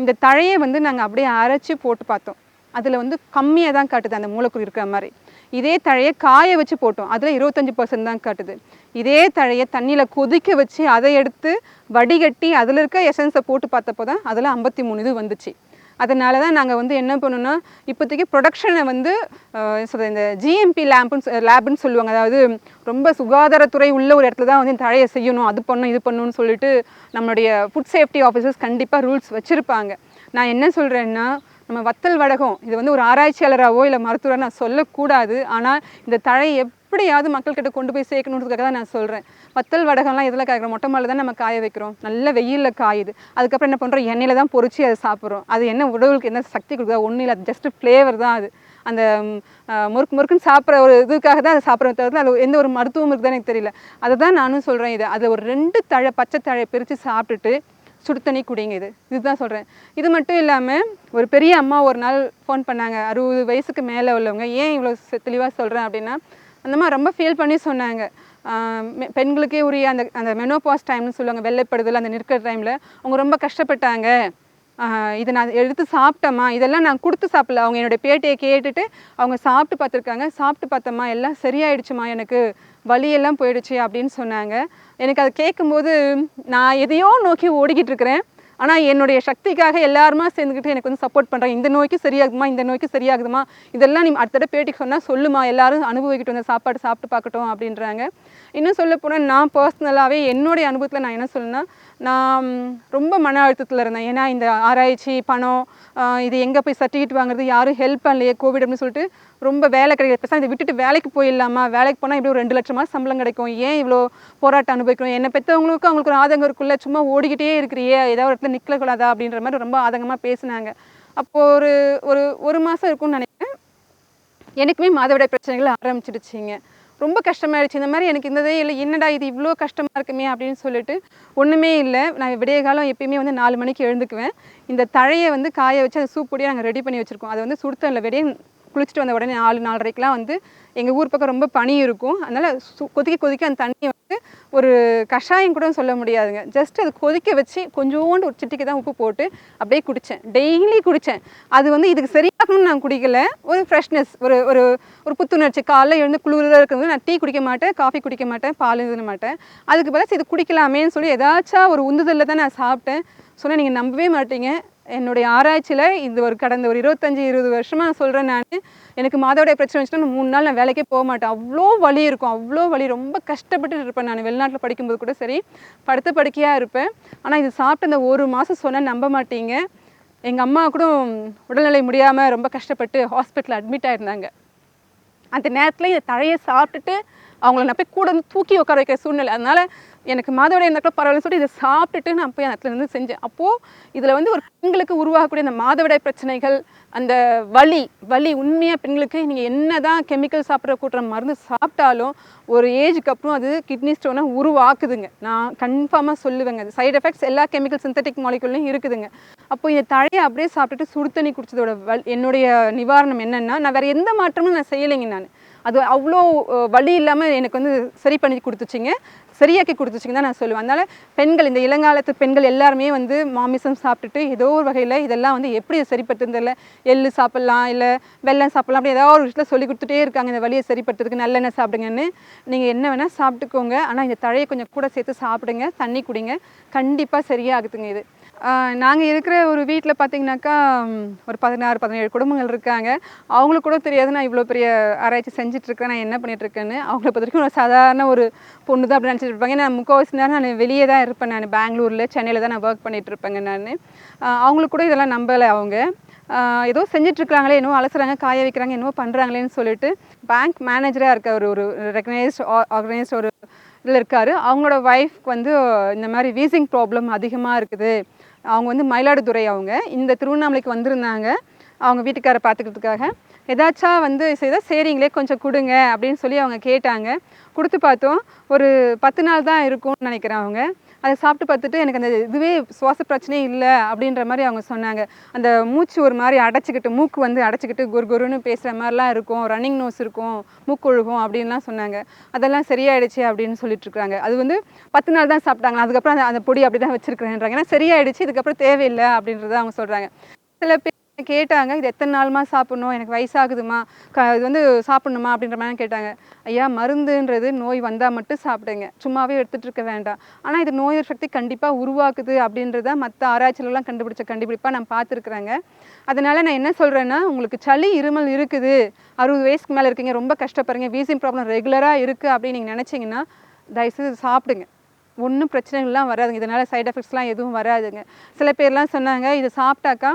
இந்த தழையை வந்து நாங்கள் அப்படியே அரைச்சி போட்டு பார்த்தோம். அதில் வந்து கம்மியாக தான் காட்டுது அந்த மூலக்கூறு இருக்கிற மாதிரி. இதே தழையை காய வச்சு போட்டோம். அதில் இருபத்தஞ்சி பர்சன்ட் தான் காட்டுது. இதே தழையை தண்ணியில் கொதிக்க வச்சு அதை எடுத்து வடிகட்டி அதில் இருக்க எசன்ஸை போட்டு பார்த்தப்போ தான் அதில் ஐம்பத்தி மூணு இது வந்துச்சு. அதனால தான் நாங்கள் வந்து என்ன பண்ணோம்னா இப்போதைக்கு ப்ரொடக்ஷனை வந்து அஹ், இந்த ஜிஎம்பி லேம்புன்னு லேப்னு சொல்லுவாங்க. அதாவது ரொம்ப சுகாதாரத்துறை உள்ள ஒரு இடத்துல தான் வந்து தழையை செய்யணும் அது பண்ணணும் இது பண்ணணும்னு சொல்லிட்டு நம்மளுடைய ஃபுட் சேஃப்டி ஆஃபீஸர்ஸ் கண்டிப்பாக ரூல்ஸ் வச்சுருப்பாங்க. நான் என்ன சொல்கிறேன்னா நம்ம வத்தல் வடகம் இது வந்து ஒரு ஆராய்ச்சியாளராகவோ இல்லை மருத்துவராக நான் சொல்லக்கூடாது. ஆனால் இந்த தழை எப்படியாவது மக்கள்கிட்ட கொண்டு போய் சேர்க்கணுன்றதுக்காக தான் நான் சொல்கிறேன் வத்தல் வடகம்லாம் இதில் காய்க்கிறோம் மொட்டை மாலில் தான் நம்ம காய வைக்கிறோம். நல்ல வெயிலில் காயுது. அதுக்கப்புறம் என்ன பண்ணுறோம் எண்ணெயில் தான் பொறிச்சு அதை சாப்பிட்றோம். அது என்ன உடலுக்கு என்ன சக்தி கொடுக்குதா? ஒன்றும் இல்லை. அது ஜஸ்ட் ஃப்ளேவர் தான் அது. அந்த முறுக்கு முறுக்குன்னு சாப்பிட்ற ஒரு இதுக்காக தான் அதை சாப்பிட்ற தவிர அது எந்த ஒரு மருத்துவம் இருக்குதான்னு எனக்கு தெரியல. அதை தான் நானும் சொல்கிறேன் இது. அதை ஒரு ரெண்டு தழை பச்சை தழை பிரித்து சாப்பிட்டுட்டு சுடு தண்ணி குடிங்க இது. இதுதான் சொல்கிறேன் இது மட்டும் இல்லாமல் ஒரு பெரிய அம்மா ஒரு நாள் ஃபோன் பண்ணாங்க. அறுபது வயசுக்கு மேலே உள்ளவங்க. ஏன் இவ்வளோ தெளிவாக சொல்கிறேன் அப்படின்னா அந்த மாதிரி ரொம்ப ஃபீல் பண்ணி சொன்னாங்க. பெண்களுக்கே உரிய அந்த அந்த மெனோபாஸ் டைம்னு சொல்லுவாங்க வெள்ளைப்படுதல் அந்த நிற்கிற டைமில் அவங்க ரொம்ப கஷ்டப்பட்டாங்க. இதை நான் எடுத்து சாப்பிட்டேம்மா இதெல்லாம் நான் கொடுத்து சாப்பிடல. அவங்க என்னுடைய பேட்டியை கேட்டுட்டு அவங்க சாப்பிட்டு பார்த்துருக்காங்க. சாப்பிட்டு பார்த்தம்மா எல்லாம் சரியாயிடுச்சுமா எனக்கு வலியெல்லாம் போயிடுச்சு அப்படின்னு சொன்னாங்க. எனக்கு அதை கேட்கும்போது நான் எதையோ நோக்கி ஓடிக்கிட்டு இருக்கிறேன். ஆனால் என்னுடைய சக்திக்காக எல்லாருமா சேர்ந்துக்கிட்டு எனக்கு வந்து சப்போர்ட் பண்ணுறாங்க இந்த நோய்க்கு சரியாகுமா? இந்த நோய்க்கு சரியாகுதுமா? இதெல்லாம் நீ அடுத்த தடவை பேட்டிக்கு சொன்னால் சொல்லுமா? எல்லாரும் அனுபவிக்கிட்டு வந்த சாப்பாடு சாப்பிட்டு பார்க்கட்டும் அப்படின்றாங்க. இன்னும் சொல்ல போனால் நான் பர்சனலாகவே என்னுடைய அனுபவத்தில் நான் என்ன சொல்லுன்னா நான் ரொம்ப மன அழுத்தத்தில் இருந்தேன். ஏன்னா இந்த ஆராய்ச்சி பணம் இது எங்கே போய் சர்டிஃபிகேட் வாங்குறது? யாரும் ஹெல்ப் பண்ணலையே? கோவிட் அப்படின்னு சொல்லிட்டு ரொம்ப வேலை கிடைக்கல பேசாம இதை விட்டுட்டு வேலைக்கு போயிடலாமா? வேலைக்கு போனால் இப்படி ஒரு ரெண்டு லட்சமா சம்பளம் கிடைக்கும்? ஏன் இவ்வளோ போராட்டம் அனுபவிக்கணும் என்னை பெற்றவங்களுக்கும் அவங்களுக்கு ஒரு ஆதங்கம் இருக்குல்ல சும்மா ஓடிக்கிட்டே இருக்கிறியே. ஏதாவது ஒரு இடத்துல நிற்கக்கூடாதா அப்படின்ற மாதிரி ரொம்ப ஆதங்கமாக பேசினாங்க. அப்போது ஒரு ஒரு ஒரு மாதம் இருக்கும்னு நினைக்கிறேன். எனக்குமே மாதவிடாய் பிரச்சனைகள் ஆரம்பிச்சிடுச்சிங்க. ரொம்ப கஷ்டமாயிடுச்சு இந்த மாதிரி எனக்கு இந்ததே இல்லை என்னடா இது இவ்வளோ கஷ்டமாக இருக்குமே அப்படின்னு சொல்லிட்டு ஒன்றுமே இல்லை. நான் விடிய காலம் எப்பயுமே வந்து நாலு மணிக்கு எழுந்துக்குவேன். இந்த தழையை வந்து காய வச்சு அதை சூப்பொடியாக நாங்கள் ரெடி பண்ணி வச்சுருக்கோம். அதை வந்து சுடுத்தனில் விடிய குளிச்சுட்டு வந்த உடனே நாலு நாலரைக்கெலாம் வந்து எங்கள் ஊர் பக்கம் ரொம்ப பனி இருக்கும். அதனால் சு கொதிக்க கொதிக்க அந்த தண்ணியை வந்து ஒரு கஷாயம் கூட சொல்ல முடியாதுங்க. ஜஸ்ட் அது கொதிக்க வச்சு கொஞ்சோண்டு ஒரு சிட்டிக்கு தான் உப்பு போட்டு அப்படியே குடித்தேன் டெய்லி குடித்தேன் அது வந்து இதுக்கு சரியாகணும்னு நான் குடிக்கல. ஒரு ஃப்ரெஷ்னஸ் ஒரு ஒரு ஒரு புத்துணர்ச்சி. காலைல எழுந்து குளிராக இருக்கும்போது நான் டீ குடிக்க மாட்டேன் காஃபி குடிக்க மாட்டேன் பால் எழுத மாட்டேன். அதுக்கு பதிலா இது குடிக்கலாமேன்னு சொல்லி ஏதாச்சும் ஒரு உந்துதலில் தான் நான் சாப்பிட்டேன். சொன்னால் நீங்கள் நம்பவே மாட்டீங்க. என்னுடைய ஆராய்ச்சியில் இது ஒரு கடந்த ஒரு இருபத்தஞ்சி இருபது வருஷமாக நான் சொல்கிறேன் நான். எனக்கு மாதவிடைய பிரச்சனை வச்சுன்னா மூணு நாள் நான் வேலைக்கே போக மாட்டேன். அவ்வளோ வலி இருக்கும். அவ்வளோ வலி. ரொம்ப கஷ்டப்பட்டு இருப்பேன் நான். வெளிநாட்டில் படிக்கும்போது கூட சரி. படுத்த படுக்கையாக இருப்பேன். ஆனால் இது சாப்பிட்டு அந்த ஒரு மாதம் சொன்னால் நம்ப மாட்டீங்க. எங்கள் அம்மா கூட உடல்நிலை முடியாமல் ரொம்ப கஷ்டப்பட்டு ஹாஸ்பிட்டலில் அட்மிட் ஆயிருந்தாங்க. அந்த நேரத்தில் இந்த தழையை சாப்பிட்டுட்டு அவங்கள நான் போய் கூட வந்து தூக்கி உட்கார வைக்கிற சூழ்நிலை. அதனால் எனக்கு மாதவிடாய் இருந்தால் கூட பரவாயில்ல சொல்லிட்டு இதை சாப்பிட்டுட்டு நான் போய் அந்த இடத்துல இருந்து செஞ்சேன். அப்போது இதில் வந்து ஒரு பெண்களுக்கு உருவாகக்கூடிய அந்த மாதவிடாய் பிரச்சனைகள் அந்த வலி வலி உண்மையாக பெண்களுக்கு நீங்கள் என்ன தான் கெமிக்கல் சாப்பிட்ற கூட்டுற மருந்து சாப்பிட்டாலும் ஒரு ஏஜுக்கு அப்புறம் அது கிட்னி ஸ்டோனை உருவாக்குதுங்க. நான் கன்ஃபார்மாக சொல்லுவேங்க. அது சைட் எஃபெக்ட்ஸ் எல்லா கெமிக்கல் சிந்தட்டிக் மாலிகுல்லையும் இருக்குதுங்க. அப்போ இந்த தழையை அப்படியே சாப்பிட்டுட்டு சுடு தண்ணி குடிச்சதோட வல் என்னுடைய நிவாரணம் என்னென்னா நான் வேறு எந்த மாற்றமும் நான் செய்யலைங்க நான். அது அவ்வளோ வழி வலி இல்லாமல் எனக்கு வந்து சரி பண்ணி கொடுத்துச்சிங்க. சரியாக்கி கொடுத்துச்சிங்க தான் நான் சொல்லுவேன். அதனால் பெண்கள் இந்த இளங்காலத்து பெண்கள் எல்லாருமே வந்து மாமிசம் சாப்பிட்டுட்டு ஏதோ ஒரு வகையில் இதெல்லாம் வந்து எப்படி சரிப்பட்டுருந்தில்ல எள்ளு சாப்பிட்லாம் இல்லை வெள்ளம் சாப்பிட்லாம் அப்படி ஏதாவது ஒரு விஷயத்தில் சொல்லி கொடுத்துட்டே இருக்காங்க. இந்த வலியை சரிப்படுத்துறதுக்கு நல்லெண்ணெய் சாப்பிடுங்கன்னு. நீங்கள் என்ன வேணால் சாப்பிட்டுக்கோங்க. ஆனால் இந்த தழையை கொஞ்சம் கூட சேர்த்து சாப்பிடுங்க. தண்ணி குடிங்க. கண்டிப்பாக சரியாகுதுங்க இது. நாங்கள் இருக்கிற ஒரு வீட்டில் பார்த்தீங்கன்னாக்கா ஒரு பதினாறு பதினேழு குடும்பங்கள் இருக்காங்க. அவங்களுக்கு கூட தெரியாது நான் இவ்வளோ பெரிய ஆராய்ச்சி செஞ்சிட்ருக்கேன் நான் என்ன பண்ணிகிட்ருக்கேன்னு அவங்கள பொறுத்த வரைக்கும் ஒரு சாதாரண ஒரு பொண்ணு தான் அப்படி நினச்சிட்டு இருப்பாங்க. நான் முக்கால்வாசி நேரம் நான் வெளியே தான் இருப்பேன் நான். பெங்களூரில் சென்னையில் தான் நான் ஒர்க் பண்ணிகிட்ருப்பேங்க நான். அவங்களுக்கு கூட இதெல்லாம் நம்பலை அவங்க. ஏதோ செஞ்சிட்ருக்காங்களே என்னவோ அலசுறாங்க காய வைக்கிறாங்க என்னவோ பண்ணுறாங்களேன்னு சொல்லிட்டு பேங்க் மேனேஜராக இருக்க ஒரு ஒரு ரெக்கனைஸ்ட் ஆர்கனைஸ்ட் ஒரு இதில் இருக்கார். அவங்களோட ஒய்ஃப்க்கு வந்து இந்த மாதிரி வீசிங் ப்ராப்ளம் அதிகமாக இருக்குது. அவங்க வந்து மயிலாடுதுறை அவங்க. இந்த திருவண்ணாமலைக்கு வந்திருந்தாங்க. அவங்க வீட்டுக்காரை பார்த்துக்கிறதுக்காக. ஏதாச்சும் வந்து செய்தால் சரிங்களே கொஞ்சம் கொடுங்க அப்படின்னு சொல்லி அவங்க கேட்டாங்க. கொடுத்து பார்த்தோம். ஒரு பத்து நாள் தான் இருக்கும்னு நினைக்கிறேன் அவங்க. அதை சாப்பிட்டு பார்த்துட்டு எனக்கு அந்த இதுவே சுவாச பிரச்சனையே இல்லை அப்படின்ற மாதிரி அவங்க சொன்னாங்க. அந்த மூச்சு ஒரு மாதிரி அடைச்சிக்கிட்டு மூக்கு வந்து அடைச்சிக்கிட்டு குரு குருன்னு பேசுகிற மாதிரிலாம் இருக்கும். ரன்னிங் நோஸ் இருக்கும் மூக்கு ஒழுகும் அப்படின்லாம் சொன்னாங்க. அதெல்லாம் சரியாயிடுச்சு அப்படின்னு சொல்லிட்டு இருக்காங்க. அது வந்து பத்து நாள் தான் சாப்பிட்டாங்க அதுக்கப்புறம் அந்த அந்த பொடி அப்படி தான் வச்சிருக்கிறேன்றாங்க. ஏன்னா சரியாயிடுச்சு இதுக்கப்புறம் தேவையில்லை அப்படின்றத அவங்க சொல்கிறாங்க சில பேர் கேட்டாங்க இது எத்தனை நாளுமா சாப்பிடணும்? எனக்கு வயசாகுதுமா? க இது வந்து சாப்பிடணுமா? அப்படின்ற மாதிரி கேட்டாங்க. ஐயா மருந்துன்றது நோய் வந்தால் மட்டும் சாப்பிடுங்க. சும்மாவே எடுத்துகிட்டு இருக்க வேண்டாம். ஆனால் இது நோய் சக்தி கண்டிப்பாக உருவாக்குது அப்படின்றத மற்ற ஆராய்ச்சியிலலாம் கண்டுபிடிச்ச கண்டுபிடிப்பாக நான் பார்த்துருக்குறேங்க. அதனால் நான் என்ன சொல்கிறேன்னா உங்களுக்கு சளி இருமல் இருக்குது. அறுபது வயசுக்கு மேலே இருக்கீங்க ரொம்ப கஷ்டப்படுறீங்க வீசிங் ப்ராப்ளம் ரெகுலராக இருக்குது அப்படின்னு நீங்கள் நினச்சிங்கன்னா தயவுசெய்து சாப்பிடுங்க. ஒன்றும் பிரச்சனைகள்லாம் வராதுங்க. இதனால் சைட் எஃபெக்ட்ஸ்லாம் எதுவும் வராதுங்க. சில பேர்லாம் சொன்னாங்க இது சாப்பிட்டாக்கா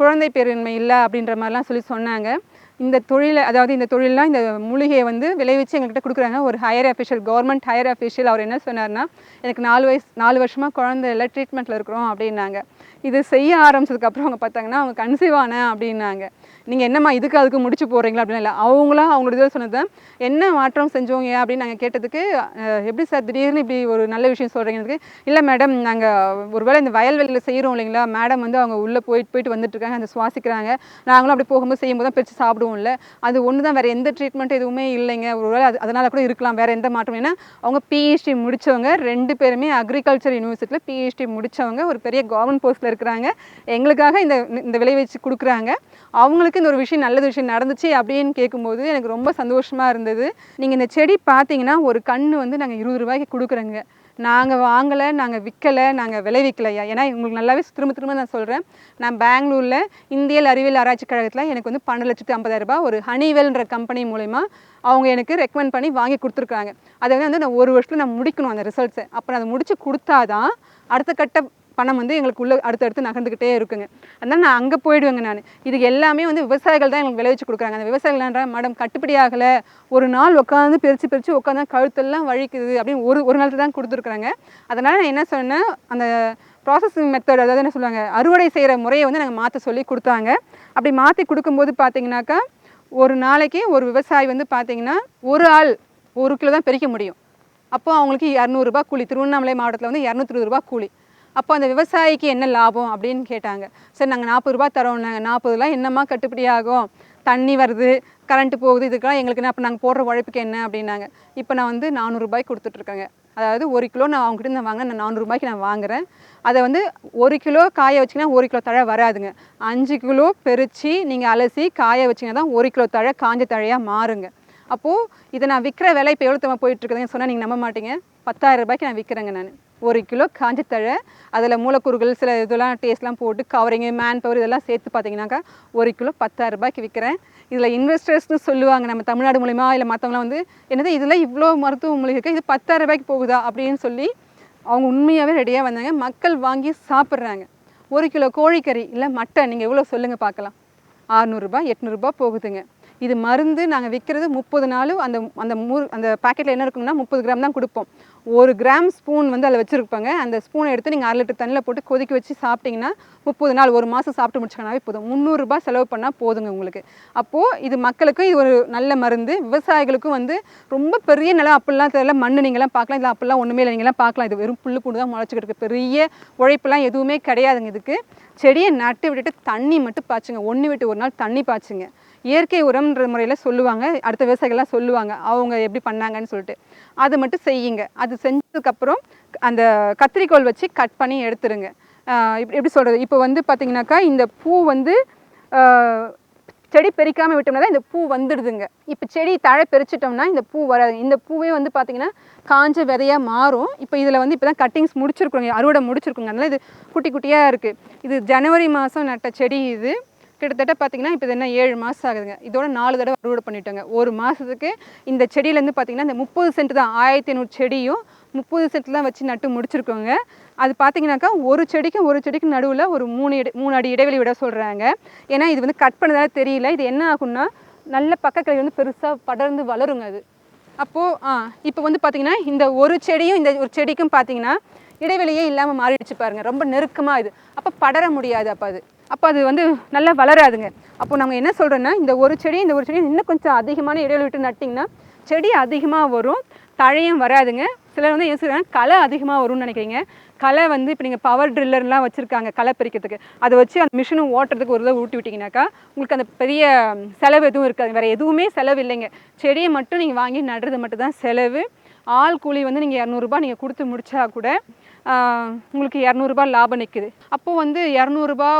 குழந்தை பேரின்மை இல்லை அப்படின்ற மாதிரிலாம் சொல்லி சொன்னாங்க. இந்த தொழிலை அதாவது இந்த தொழிலெலாம் இந்த மூலிகையை வந்து விளைவிச்சு எங்கள்கிட்ட கொடுக்குறாங்க. ஒரு higher official government higher official அவர் என்ன சொன்னார்னா எனக்கு நாலு வயசு நாலு வருஷமாக குழந்தை இல்லை ட்ரீட்மெண்ட்டில் இருக்கிறோம் அப்படின்னாங்க. இது செய்ய ஆரம்பிச்சதுக்கப்புறம் அவங்க பார்த்தாங்கன்னா அவங்க கன்சீவ் ஆனேன் அப்படின்னாங்க. நீங்கள் என்னம்மா இதுக்கு அதுக்கு முடிச்சு போகிறீங்களா அப்படின்னு இல்லை. அவங்களா அவங்களோட இதில் சொன்னது என்ன மாற்றம் செஞ்சோங்க? அப்படின்னு நாங்கள் கேட்டதுக்கு எப்படி சார்? திடீர்னு இப்படி ஒரு நல்ல விஷயம் சொல்கிறீங்களுக்கு இல்லை மேடம் நாங்கள் ஒருவேளை இந்த வயல்வெளியில் செய்கிறோம் இல்லைங்களா? மேடம் வந்து அவங்க உள்ளே போயிட்டு போயிட்டு வந்துட்டுருக்காங்க அந்த சுவாசிக்கிறாங்க. நாங்களும் அப்படி போகும்போது செய்யும்போது தான் பிரித்து சாப்பிடுவோம். இல்லை அது ஒன்று தான் வேறு எந்த ட்ரீட்மெண்ட் எதுவுமே இல்லைங்க. ஒருவேளை அது அதனால் கூட இருக்கலாம் வேறு எந்த மாற்றம் ஏன்னா அவங்க பிஹெச்டி முடித்தவங்க ரெண்டு பேருமே அக்ரிகல்ச்சர் யூனிவர்சிட்டியில் பிஹெச்டி முடித்தவங்க ஒரு பெரிய கவர்மெண்ட் போஸ்ட்டில் இருக்கிறாங்க. எங்களுக்காக இந்த இந்த விளைவிச்சு கொடுக்குறாங்க. அவங்களுக்கு இந்த ஒரு விஷயம் நல்லது விஷயம் நடந்துச்சு அப்படின்னு கேட்கும்போது எனக்கு ரொம்ப சந்தோஷமாக இருந்தது. நீங்கள் இந்த செடி பார்த்தீங்கன்னா ஒரு கன்று வந்து நாங்கள் இருபது ரூபாய்க்கு கொடுக்குறோங்க. நாங்கள் வாங்கலை நாங்கள் விற்கலை நாங்கள் விளைவிக்கலையா ஏன்னா உங்களுக்கு நல்லாவே திரும்ப திரும்ப நான் சொல்கிறேன் நான் பெங்களூரில் இந்தியல் அறிவியல் ஆராய்ச்சி கழகத்தில் எனக்கு வந்து பன்னெண்டு லட்சத்து ஐம்பதாயிரம் ரூபாய் ஒரு ஹனிவெல்ன்ற கம்பெனி மூலயமா அவங்க எனக்கு ரெக்கமெண்ட் பண்ணி வாங்கி கொடுத்துருக்காங்க. அதை வந்து நான் ஒரு வருஷத்தில் நான் முடிக்கணும் அந்த ரிசல்ட்ஸை அப்போ நான் அதை முடித்து கொடுத்தாதான் அடுத்த கட்ட பணம் வந்து எங்களுக்கு உள்ள அடுத்தடுத்து நகர்ந்துக்கிட்டே இருக்குங்க. அதனால் நான் அங்கே போயிடுவேங்க நான். இது எல்லாமே வந்து விவசாயிகள் தான் எங்களுக்கு விளைவிச்சு கொடுக்குறாங்க. அந்த விவசாயிகள்ன்ற மேடம் கட்டுப்படி ஆகலை. ஒரு நாள் உட்காந்து பிரித்து பிரித்து உட்காந்து கழுத்தெல்லாம் வழிக்குது அப்படின்னு ஒரு ஒரு நாள் தான் கொடுத்துருக்குறாங்க. அதனால் நான் என்ன சொன்னேன் அந்த ப்ராசஸிங் மெத்தட் அதாவது என்ன சொல்லுவாங்க அறுவடை செய்கிற முறையை வந்து நாங்கள் மாற்ற சொல்லி கொடுத்தாங்க. அப்படி மாற்றி கொடுக்கும்போது பார்த்தீங்கன்னாக்கா ஒரு நாளைக்கு ஒரு விவசாயி வந்து பார்த்தீங்கன்னா ஒரு ஆள் ஒரு கிலோ தான் பிரிக்க முடியும். அப்போ அவங்களுக்கு இரநூறுபா கூலி. திருவண்ணாமலை மாவட்டத்தில் வந்து இரநூத்தி இருபது ரூபா கூலி. அப்போ அந்த விவசாயிக்கு என்ன லாபம் அப்படின்னு கேட்டாங்க. சரி நாங்கள் நாற்பது ரூபா தரோம். நாங்கள் நாற்பதுலாம் என்னம்மா கட்டுப்படி ஆகும்? தண்ணி வருது கரண்ட்டு போகுது இதுக்கெல்லாம் எங்களுக்கு என்ன அப்போ நாங்கள் போடுற உழைப்புக்கு என்ன அப்படின்னாங்க. இப்போ நான் வந்து நானூறுரூபாய்க்கு கொடுத்துட்ருக்கேங்க அதாவது ஒரு கிலோ நான் அவங்ககிட்ட நான் வாங்கினேன் நான் நானூறுரூபாய்க்கு நான் வாங்குறேன். அதை வந்து ஒரு கிலோ காய வச்சிங்கன்னா ஒரு கிலோ தழை வராதுங்க. அஞ்சு கிலோ பெருச்சி நீங்கள் அலசி காய வச்சிங்கன்னா தான் ஒரு கிலோ தழை காஞ்ச தழையாக மாறுங்க. அப்போது இதை நான் விற்கிற விலை இப்போ எவ்வளோ தம்மா போயிட்டுருக்குதுன்னு சொன்னால் நீங்கள் நம்ப மாட்டீங்க. பத்தாயிரம் ரூபாய்க்கு நான் விற்கிறேங்க நான். ஒரு கிலோ காஞ்ச தழை அதில் மூலக்கூறுகள் சில இதெல்லாம் டேஸ்ட்லாம் போட்டு கவரிங்கு மேன் பவர் இதெல்லாம் சேர்த்து பார்த்தீங்கன்னாக்கா ஒரு கிலோ பத்தாயிரம் ரூபாய்க்கு விற்கிறேன் இதில் இன்வெஸ்டர்ஸ்னு சொல்லுவாங்க நம்ம தமிழ்நாடு மூலிமா இல்லை மற்றவங்களாம் வந்து என்னது இதில் இவ்வளோ மருத்துவ மூலிகை இருக்குது இது பத்தாயிரம் ரூபாய்க்கு போகுதா அப்படின்னு சொல்லி அவங்க உண்மையாகவே ரெடியாக வந்தாங்க. மக்கள் வாங்கி சாப்பிட்றாங்க. ஒரு கிலோ கோழிக்கறி இல்லை மட்டன் நீங்கள் எவ்வளோ சொல்லுங்கள் பார்க்கலாம் அறநூறுபா எட்நூறுபா போகுதுங்க. இது மருந்து நாங்கள் விற்கிறது முப்பது நாளும் அந்த அந்த மூ அந்த பாக்கெட்டில் என்ன இருக்குன்னா முப்பது கிராம் தான் கொடுப்போம். ஒரு கிராம் ஸ்பூன் வந்து அதில் வச்சுருப்பாங்க. அந்த ஸ்பூனை எடுத்து நீங்கள் அரை லிட்டர் தண்ணியில் போட்டு கொதிக்க வச்சு சாப்பிட்டீங்கன்னா முப்பது நாள் ஒரு மாதம் சாப்பிட்டு முடிச்சோன்னாவே போதும். முந்நூறுரூபா செலவு பண்ணால் போதுங்க உங்களுக்கு. அப்போது இது மக்களுக்கும் இது ஒரு நல்ல மருந்து. விவசாயிகளுக்கும் வந்து ரொம்ப பெரிய நிலம் அப்படிலாம் தெரியல. மண் நீங்களாம் பார்க்கலாம். இல்லை அப்படிலாம் ஒன்றுமே இல்லை. நீங்களாம் பார்க்கலாம். இது வெறும் புல்லு பூண்டு தான் முளைச்சிக்கிட்டு இருக்குது பெரிய உழைப்பெல்லாம் எதுவுமே கிடையாதுங்க இதுக்கு. செடியை நட்டு விட்டுட்டு தண்ணி மட்டும் பாய்ச்சுங்க. ஒன்று விட்டு ஒரு நாள் தண்ணி பாய்ச்சுங்க. இயற்கை உரம்ன்ற முறையில் சொல்லுவாங்க அடுத்த விவசாயிகள்லாம் சொல்லுவாங்க அவங்க எப்படி பண்ணாங்கன்னு சொல்லிட்டு. அது மட்டும் செய்யுங்க. அது செஞ்சதுக்கப்புறம் அந்த கத்திரிக்கோல் வச்சு கட் பண்ணி எடுத்துருங்க. இப்படி எப்படி சொல்கிறது இப்போ வந்து பார்த்திங்கனாக்கா இந்த பூ வந்து செடி பெருக்காமல் விட்டோம்னா தான் இந்த பூ வந்துடுதுங்க. இப்போ செடி தழை பெரிச்சிட்டோம்னா இந்த பூ வராது. இந்த பூவே வந்து பார்த்திங்கன்னா காஞ்ச விதையாக மாறும். இப்போ இதில் வந்து இப்போ தான் கட்டிங்ஸ் முடிச்சிருக்கோங்க. அறுவடை முடிச்சிருக்கோங்க. அதனால் இது குட்டி குட்டியாக இருக்குது இது ஜனவரி மாதம் நட்ட செடி இது. கிட்டத்தட்ட பார்த்தீங்கன்னா இப்போ இது என்ன ஏழு மாதம் ஆகுதுங்க. இதோட நாலு தடவை அறுவடை பண்ணிட்டோங்க. ஒரு மாதத்துக்கு இந்த செடியிலேருந்து பார்த்தீங்கன்னா இந்த முப்பது சென்ட் தான் ஆயிரத்தி ஐநூறு செடியும் முப்பது சென்ட் தான் வச்சு நட்டு முடிச்சிருக்கோங்க. அது பார்த்தீங்கன்னாக்கா ஒரு செடிக்கும் ஒரு செடிக்கும் நடுவில் ஒரு மூணு இட மூணு அடி இடைவெளி விட சொல்கிறாங்க ஏன்னா இது வந்து கட் பண்ணதால தெரியல. இது என்ன ஆகும்னா நல்ல பக்கக்கிளை வந்து பெருசாக படர்ந்து வளருங்க அது. அப்போது ஆ இப்போ வந்து பார்த்தீங்கன்னா இந்த ஒரு செடியும் இந்த ஒரு செடிக்கும் பார்த்தீங்கன்னா இடைவெளியே இல்லாமல் மாறிடுச்சு பாருங்கள் ரொம்ப நெருக்கமாக இது. அப்போ படர முடியாது அப்போ அது. அப்போ அது வந்து நல்லா வளராதுங்க. அப்போ நம்ம என்ன சொல்கிறோன்னா இந்த ஒரு செடி இந்த ஒரு செடி இன்னும் கொஞ்சம் அதிகமான இடைவெளி விட்டு நட்டிங்கன்னா செடி அதிகமாக வரும் தழையும் வராதுங்க. சிலர் வந்து என்ன சொல்கிறாங்க களை அதிகமாக வரும்னு நினைக்கிறீங்க. களை வந்து இப்போ நீங்கள் பவர் ட்ரில்லர்லாம் வச்சுருக்காங்க களை பறிக்கிறதுக்கு. அதை வச்சு அந்த மிஷினும் ஓட்டுறதுக்கு ஒரு தடவை ஊட்டி விட்டிங்கனாக்கா உங்களுக்கு அந்த பெரிய செலவு எதுவும் இருக்காது. வேறு எதுவுமே செலவு இல்லைங்க. செடியை மட்டும் நீங்கள் வாங்கி நடுறது மட்டும் தான் செலவு. ஆள் கூலி வந்து நீங்கள் இரநூறுபா நீங்கள் கொடுத்து முடிச்சா கூட உங்களுக்கு இரநூறுபா லாபம் நிற்குது அப்போது வந்து இரநூறுபா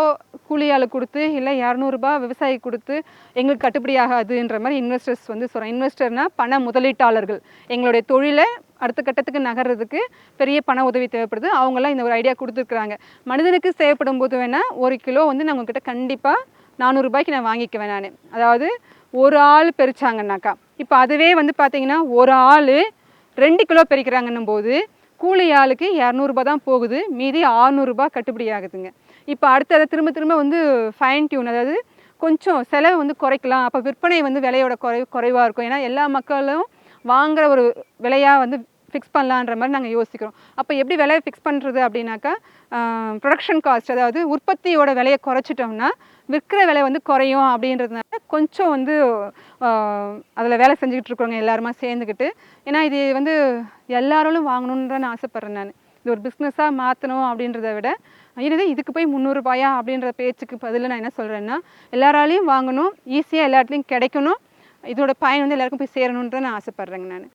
கூலி கொடுத்து இல்லை இரநூறுபா விவசாயி கொடுத்து எங்களுக்கு கட்டுப்படி ஆகாதுன்ற மாதிரி இன்வெஸ்டர்ஸ் வந்து சொல்கிறேன் இன்வெஸ்டர்னால் பண முதலீட்டாளர்கள். எங்களுடைய தொழிலை அடுத்த கட்டத்துக்கு நகர்றதுக்கு பெரிய பண உதவி தேவைப்படுது. அவங்கெல்லாம் இந்த ஒரு ஐடியா கொடுத்துருக்குறாங்க. மனிதனுக்கு தேவைப்படும் போது வேணால் ஒரு கிலோ வந்து நான் உங்ககிட்ட கண்டிப்பாக நானூறுரூபாய்க்கு நான் வாங்கிக்குவேன் நான். அதாவது ஒரு ஆள் பெரிச்சாங்கன்னாக்கா. இப்போ அதுவே வந்து பார்த்திங்கன்னா ஒரு ஆள் ரெண்டு கிலோ பெரிக்கிறாங்கன்னும் போது கூலி ஆளுக்கு இரநூறுபா தான் போகுது. மீதி ஆறுநூறுபா கட்டுப்படி ஆகுதுங்க. இப்போ அடுத்தது திரும்ப திரும்ப வந்து ஃபைன் டியூன் அதாவது கொஞ்சம் செலவு வந்து குறைக்கலாம். அப்போ விற்பனை வந்து விலையோட குறை குறைவாக இருக்கும். ஏன்னா எல்லா மக்களும் வாங்குகிற ஒரு விலையாக வந்து ஃபிக்ஸ் பண்ணலான்ற மாதிரி நாங்கள் யோசிக்கிறோம். அப்போ எப்படி விலையை ஃபிக்ஸ் பண்ணுறது அப்படின்னாக்கா ப்ரொடக்ஷன் காஸ்ட் அதாவது உற்பத்தியோட விலையை குறைச்சிட்டோம்னா விற்கிற விலை வந்து குறையும் அப்படின்றதுனால கொஞ்சம் வந்து அதில் வேலை செஞ்சுக்கிட்டு இருக்கிறவங்க எல்லாருமா சேர்ந்துக்கிட்டு ஏன்னா இது வந்து எல்லாராலும் வாங்கணுன்னு தான் நான் ஆசைப்பட்றேன் நான். இது ஒரு பிஸ்னஸாக மாற்றணும் அப்படின்றத விட இது இதுக்கு போய் முந்நூறுபாயா அப்படின்ற பேச்சுக்கு பதில் நான் என்ன சொல்கிறேன்னா எல்லாராலையும் வாங்கணும் ஈஸியாக எல்லா இடத்துலையும் கிடைக்கணும் இதோட பயன் வந்து எல்லாருக்கும் போய் சேரணுன்ற நான் ஆசைப்பட்றேங்க நான்.